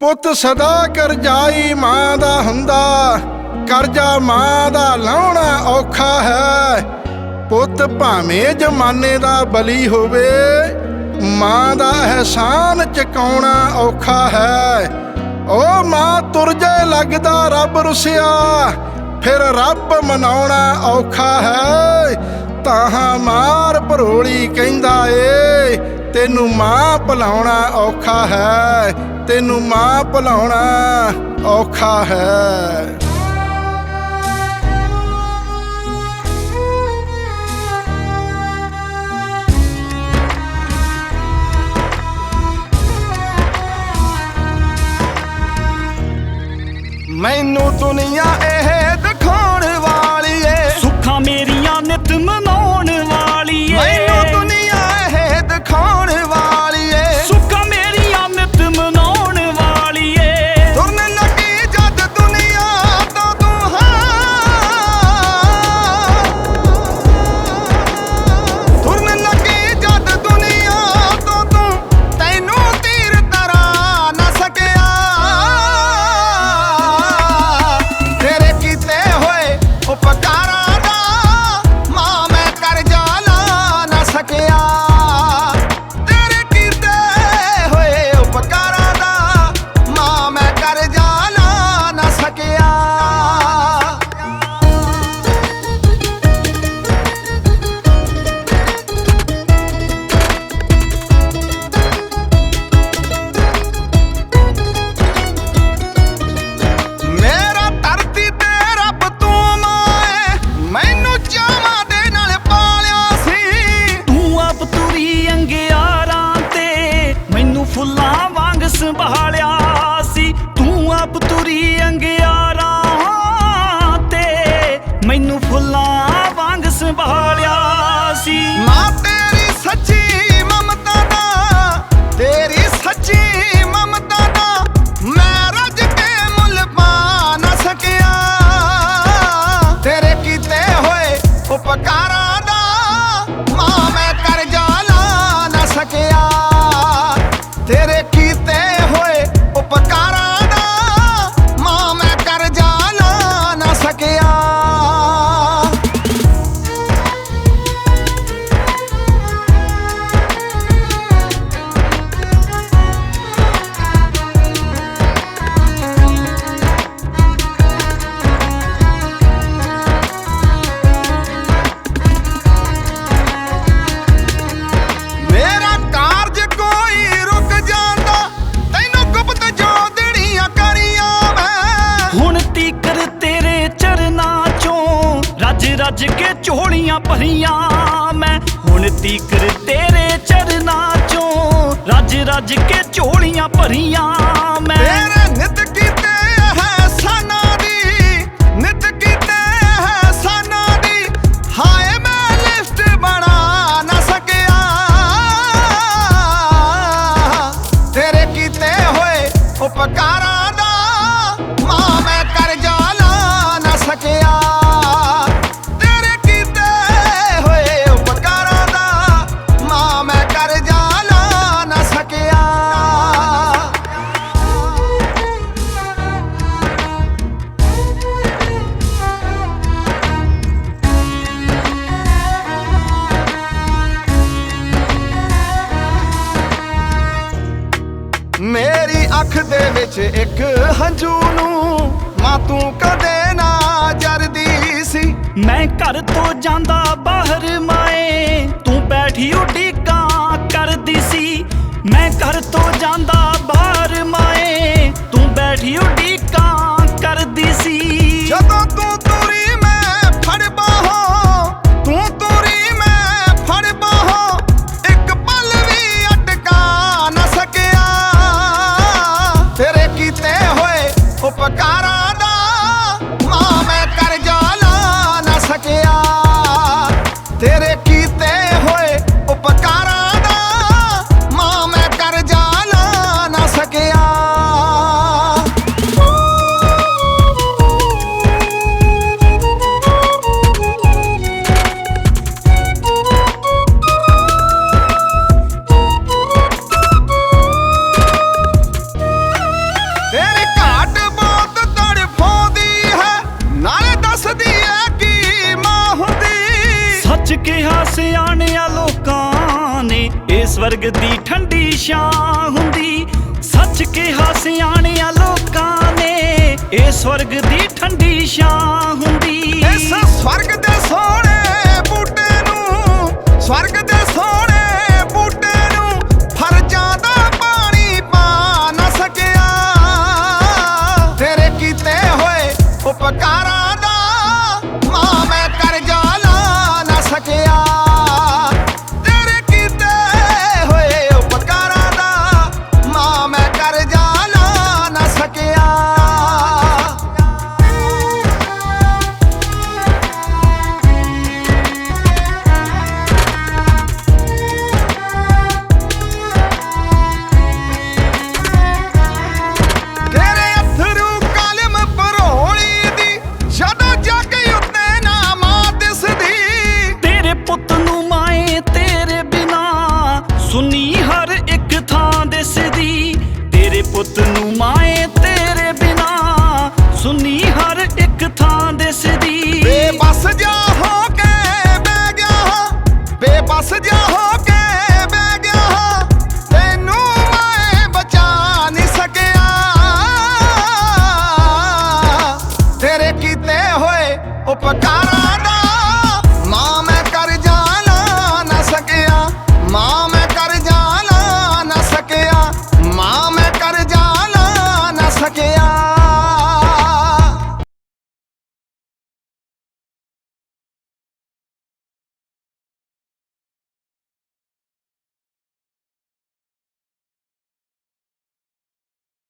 ਪੁੱਤ ਸਦਾ ਕਰਜਾਈ ਮਾਂ ਦਾ ਹੁੰਦਾ ਕਰਜ਼ਾ ਮਾਂ ਦਾ ਲਾਉਣਾ ਔਖਾ ਹੈ। ਪੁੱਤ ਭਾਵੇਂ ਜਮਾਨੇ ਦਾ ਬਲੀ ਹੋਵੇ, ਮਾਂ ਦਾ ਅਹਿਸਾਨ ਚੁਕਾਉਣਾ ਔਖਾ ਹੈ। ਓ ਮਾਂ ਤੁਰ ਜੇ ਲੱਗਦਾ ਰੱਬ ਰੁਸਿਆ, ਫਿਰ ਰੱਬ ਮਨਾਉਣਾ ਔਖਾ ਹੈ। ਤਾਹਾਂ ਮਾਰ ਭਰੋਲੀ ਕਹਿੰਦਾ ਏ, ਤੈਨੂੰ ਮਾਂ ਭੁਲਾਉਣਾ ਔਖਾ ਹੈ। ਤੈਨੂੰ ਮਾਂ ਭੁਲਾਉਣਾ ਔਖਾ ਹੈ। ਮੈਨੂੰ ਦੁਨੀਆ ਇਹ ਦਿਖਾਉਣ ਵਾਲੀ ਏ। ਸੁੱਖਾਂ ਮੇਰੀਆਂ ਨਿਤ ਮਨਾਉਣ ਫੁੱਲਾਂ ਵਾਂਗ ਸੰਭਾਲਿਆ ਸੀ। ਤੂੰ ਆਪ ਤੁਰੀ ਅੰਗਿਆਰਾਂ ਤੇ ਮੈਨੂੰ ਫੁੱਲਾਂ ਵਾਂਗ ਸੰਭਾਲਿਆ ਸੀ। ਮਾਂ ਤੇਰੀ ਸੱਚੀ ਮਮਤਾ ਦਾ, ਤੇਰੀ ਸੱਚੀ ਮਮਤਾ ਦਾ ਮੈਂ ਰੱਜ ਕੇ ਮੁੱਲ ਪਾ ਨਾ ਸਕਿਆ। ਤੇਰੇ ਕੀਤੇ ਹੋਏ ਉਪਕਾਰ ਰੱਜ ਕੇ ਝੋਲੀਆਂ ਭਰੀਆਂ। ਮੈਂ ਹੁਣ ਤੀਕਰ ਤੇਰੇ ਚਰਨਾਂ ਚੋਂ ਰੱਜ ਰੱਜ ਕੇ ਝੋਲੀਆਂ ਭਰੀਆਂ। ਮੈਂ ਤੇਰੇ ਨਿਤ ਕੀਤੇ ਹੈ ਸਾਨਾ ਦੀ, ਨਿਤ ਕੀਤੇ ਹੈ ਸਾਨਾ ਦੀ, ਹਾਏ ਮੈਂ ਲਿਸਟ ਬਣਾ ਨਾ ਸਕਿਆ। ਤੇਰੇ ਕੀਤੇ ਹੋਏ ਉਪਕਾਰ ਵਿੱਚ ਇੱਕ ਹੰਝੂ ਨੂੰ ਮਾਂ ਤੂੰ ਕਦੇ ਨਾ ਜਰਦੀ ਸੀ। ਮੈਂ ਘਰ ਤੋਂ ਜਾਂਦਾ ਬਾਹਰ ਮਾਏ, ਤੂੰ ਬੈਠੀ ਉਡੀਕਾਂ ਕਰਦੀ ਸੀ। ਮੈਂ ਘਰ ਤੋਂ ਜਾਂਦਾ ਬਾਹਰ ਮਾਏ, ਤੂੰ ਬੈਠੀ ਉਡੀਕਾਂ ਚ ਕਿਹਾ ਸਿਆਣਿਆਂ ਲੋਕਾਂ ਨੇ ਇਸ ਵਰਗ ਦੀ ਠੰਡੀ ਛਾਂ ਹੁੰਦੀ। ਸੱਚ ਕਿਹਾ ਸਿਆਣਿਆਂ ਲੋਕਾਂ ਨੇ ਇਸ ਸਵਰਗ ਦੀ ਠੰਡੀ ਛਾਂ ਹੁੰਦੀ। ਇਸ ਸਵਰਗ ਦੇ ਸੋਹਣੇ ਬੂਟੇ ਨੂੰ, ਸਵਰਗ ਦੇ ਬੇਬਸ ਹੋ ਕੇ ਬਹਿ ਗਿਆ। ਬੇਬਸ ਜਾ ਹੋ ਕੇ ਬਹਿ ਗਿਆ। ਤੈਨੂੰ ਮੈਂ ਬਚਾ ਨਹੀਂ ਸਕਿਆ। ਤੇਰੇ ਕੀਤੇ ਹੋਏ ਉਪਕਾਰ